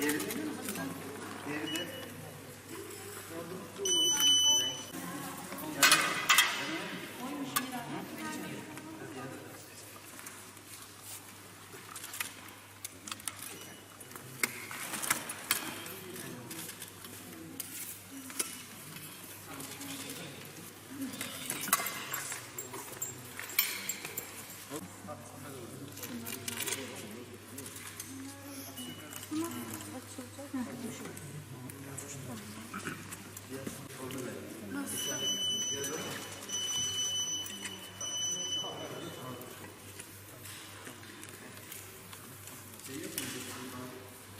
Yeri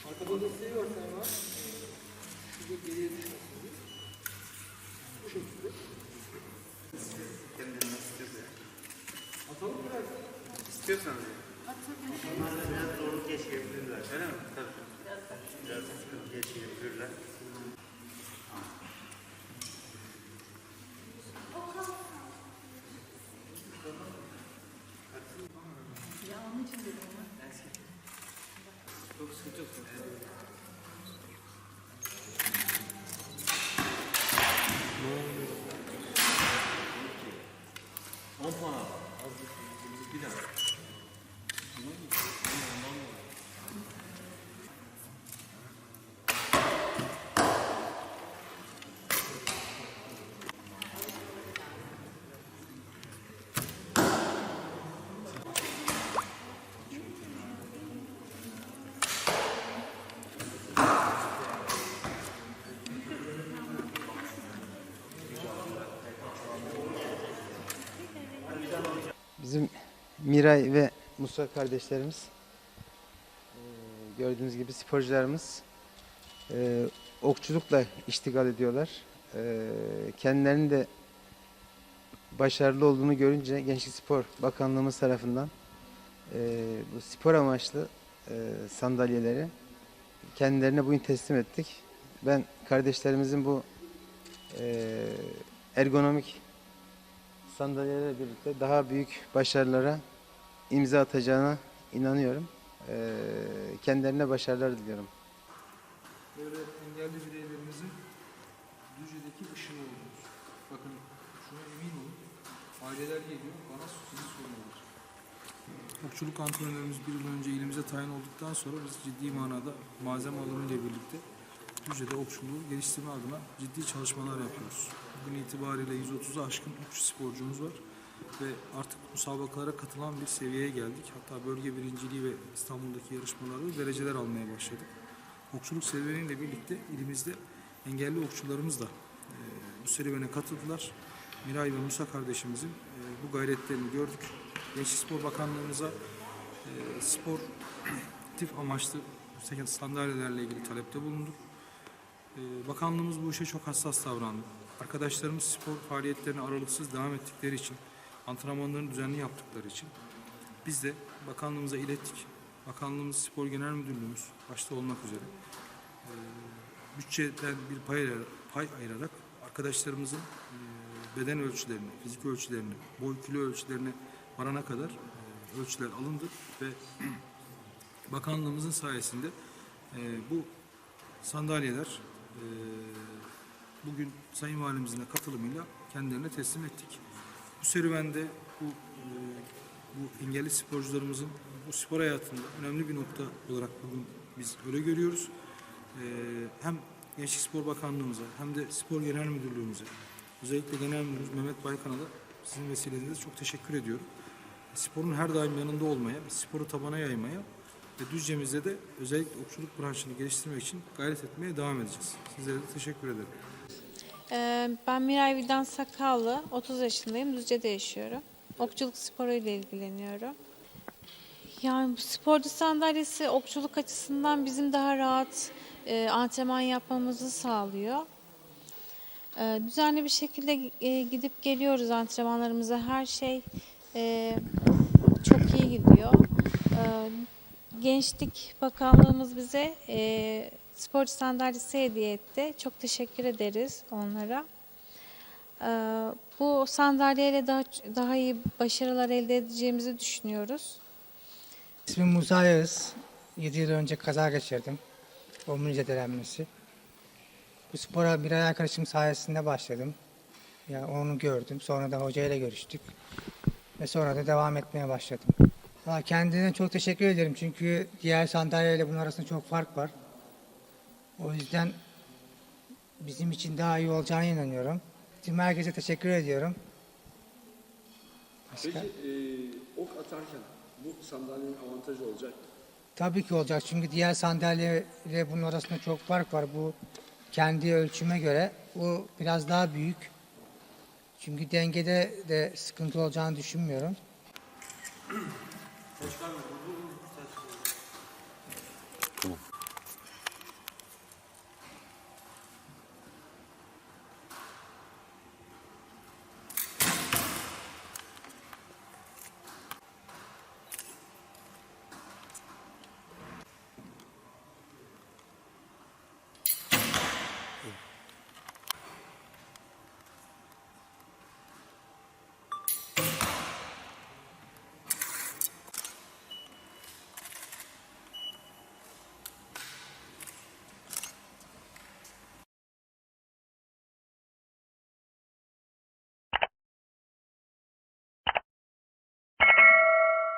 Arkada da seviyorsan var. Şurada geriye düşüyorsunuz. Bu şekilde. Kendini nasıl istiyorsa. Atalım biraz. İstiyorsanız. Atabilirim. Onlar da biraz zorluk geçirebilirler. Öyle mi? Tabii. Biraz, biraz zorluk geçirebilirler. Sıkıntı yok. Bizim Miray ve Musa kardeşlerimiz gördüğünüz gibi sporcularımız eee, okçulukla iştigal ediyorlar. Eee, kendilerinin de başarılı olduğunu görünce Gençlik Spor Bakanlığımız tarafından eee, bu spor amaçlı eee, sandalyeleri kendilerine bugün teslim ettik. Ben kardeşlerimizin bu eee, ergonomik sandalyelerle birlikte daha büyük başarılara imza atacağına inanıyorum. Ee, kendilerine başarılar diliyorum. Böyle engelli bireylerimizin Düzce'deki ışığı oluyoruz. Bakın şuna emin olun. Aileler geliyor, bana sizi soruyorlar. Okçuluk antrenörümüz bir yıl önce ilimize tayin olduktan sonra biz ciddi manada malzeme alımı ile birlikte Düzce'de okçuluğu geliştirme adına ciddi çalışmalar yapıyoruz. Bugün itibariyle 130'a aşkın okçu sporcumuz var ve artık müsabakalara katılan bir seviyeye geldik. Hatta bölge birinciliği ve İstanbul'daki yarışmalarda dereceler almaya başladık. Okçuluk serüveniyle birlikte ilimizde engelli okçularımız da e, bu serüvene katıldılar. Miray ve Musa kardeşimizin e, bu gayretlerini gördük. Gençlik Spor Bakanlığımıza e, spor tif amaçlı sandalyelerle ilgili talepte bulunduk. E, bakanlığımız bu işe çok hassas davrandı. Arkadaşlarımız spor faaliyetlerine aralıksız devam ettikleri için, antrenmanlarını düzenli yaptıkları için biz de bakanlığımıza ilettik. Bakanlığımız Spor Genel Müdürlüğümüz başta olmak üzere bütçeden bir pay, ayırarak- pay ayırarak arkadaşlarımızın beden ölçülerini, fizik ölçülerini, boy kilo ölçülerine varana kadar ölçüler alındı ve bakanlığımızın sayesinde bu sandalyeler bugün Sayın Valimizin de katılımıyla kendilerine teslim ettik. Bu serüvende bu e, bu engelli sporcularımızın bu spor hayatında önemli bir nokta olarak bugün biz öyle görüyoruz. E, hem Gençlik Spor Bakanlığımıza hem de Spor Genel Müdürlüğümüze özellikle Genel Müdürümüz Mehmet Baykan'a da sizin vesilenizle çok teşekkür ediyorum. Sporun her daim yanında olmaya, sporu tabana yaymaya ve Düzce'mizde de özellikle okçuluk branşını geliştirmek için gayret etmeye devam edeceğiz. Sizlere de teşekkür ederim. Ee, Ben Miray Vidan Sakallı, 30 yaşındayım, Düzce'de yaşıyorum. Okçuluk sporuyla ilgileniyorum. Yani sporcu sandalyesi okçuluk açısından bizim daha rahat e, antrenman yapmamızı sağlıyor. E, düzenli bir şekilde e, gidip geliyoruz antrenmanlarımıza. Her şey e, çok iyi gidiyor. E, Gençlik Bakanlığımız bize sporcu sandalyesi hediye etti. Çok teşekkür ederiz onlara. E, bu sandalyeyle daha daha iyi başarılar elde edeceğimizi düşünüyoruz. İsmim Musa Yağız. 7 yıl önce kaza geçirdim. Omurilik zedelenmesi. Bu spora bir ay arkadaşım sayesinde başladım. Ya onu gördüm. Sonra da hocayla görüştük. Ve sonra da devam etmeye başladım. Valla kendine çok teşekkür ederim. Çünkü diğer sandalyeyle bunun arasında çok fark var. O yüzden bizim için daha iyi olacağına inanıyorum. Tüm herkese teşekkür ediyorum. Başka? Peki e, ok atarken bu sandalyenin avantajı olacak mı? Tabii ki olacak çünkü diğer sandalyeyle bunun arasında çok fark var. Bu kendi ölçüme göre bu biraz daha büyük. Çünkü dengede de sıkıntı olacağını düşünmüyorum. Başkan Bey,